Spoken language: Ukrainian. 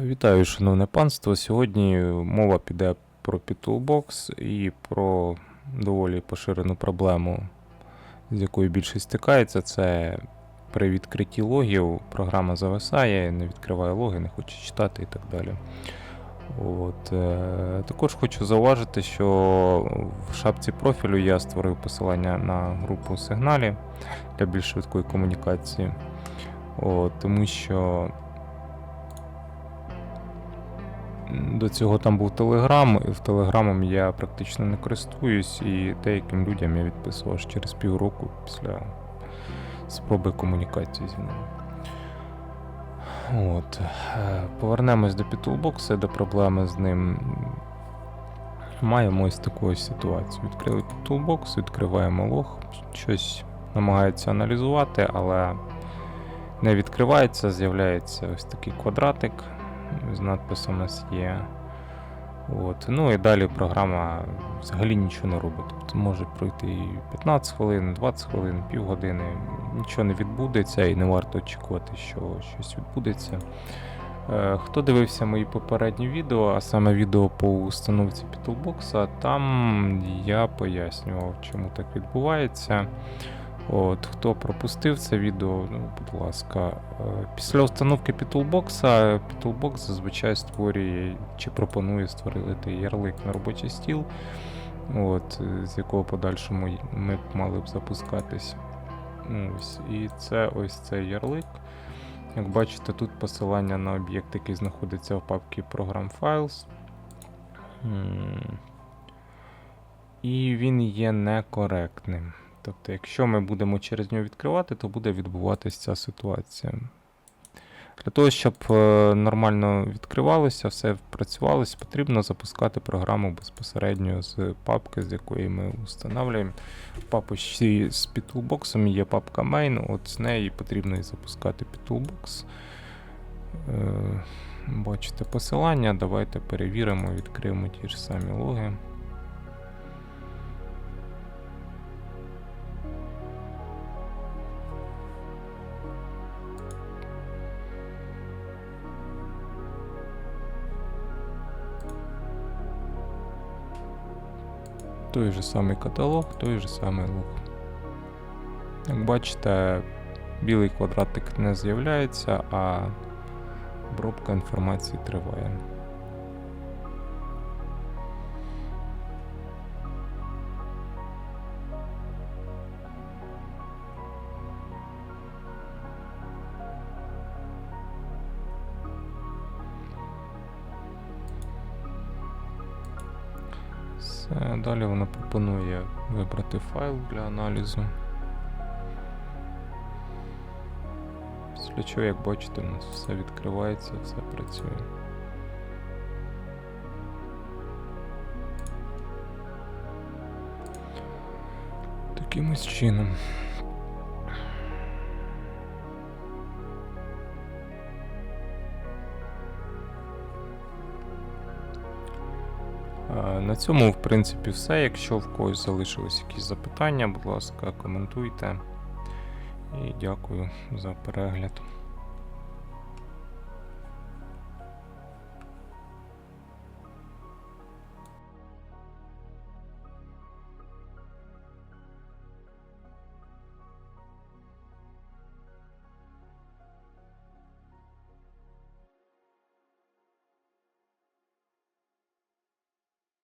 Вітаю, шановне панство. Сьогодні мова піде про Toolbox і про доволі поширену проблему, з якою більшість стикається. Це при відкритті логів програма зависає, не відкриває логи, не хоче читати і так далі. От, е, також хочу зауважити, що в шапці профілю я створив посилання на групу сигналі для більш швидкої комунікації. От, тому що до цього там був Телеграм, і в Телеграмом я практично не користуюсь, і деяким людям я відписував аж через півроку після спроби комунікації зі мною. От. е, Повернемось до Pittoolbox, до проблеми з ним. Маємо ось таку ось ситуацію. Відкрили Pittoolbox, відкриваємо лог, щось намагається аналізувати, але не відкривається, з'являється ось такий квадратик з надписом у нас є. От. Ну і далі програма взагалі нічого не робить. Тобто може пройти 15 хвилин, 20 хвилин, півгодини, нічого не відбудеться і не варто очікувати, що щось відбудеться. Е, Хто дивився мої попередні відео, а саме відео по установці Pittlebox, там я пояснював, чому так відбувається. От, Хто пропустив це відео, ну, будь ласка. Е, Після установки Pittoolbox, Pittoolbox зазвичай створює чи пропонує створити ярлик на робочий стіл, от, е, з якого подальшому ми б мали б запускатись. Ось, і це ось цей ярлик. Як бачите, тут посилання на об'єкт, який знаходиться в папці Program Files. І він є некоректним. Тобто, якщо ми будемо через нього відкривати, то буде відбуватися ця ситуація. Для того, щоб е, нормально відкривалося, все працювалося, потрібно запускати програму безпосередньо з папки, з якої ми встановлюємо. В папочці з Pittoolbox є папка main, от з неї потрібно і запускати Pittoolbox. Е, Бачите посилання, давайте перевіримо, відкриємо ті ж самі логи. Той же самий каталог, той же самий лук. Як бачите, білий квадратик не з'являється, а обробка інформації триває. Все, далі воно пропонує вибрати файл для аналізу. Після чого, як бачите, у нас все відкривається, все працює. Такимось чином. На цьому, в принципі, все. Якщо в когось залишились якісь запитання, будь ласка, коментуйте. І дякую за перегляд.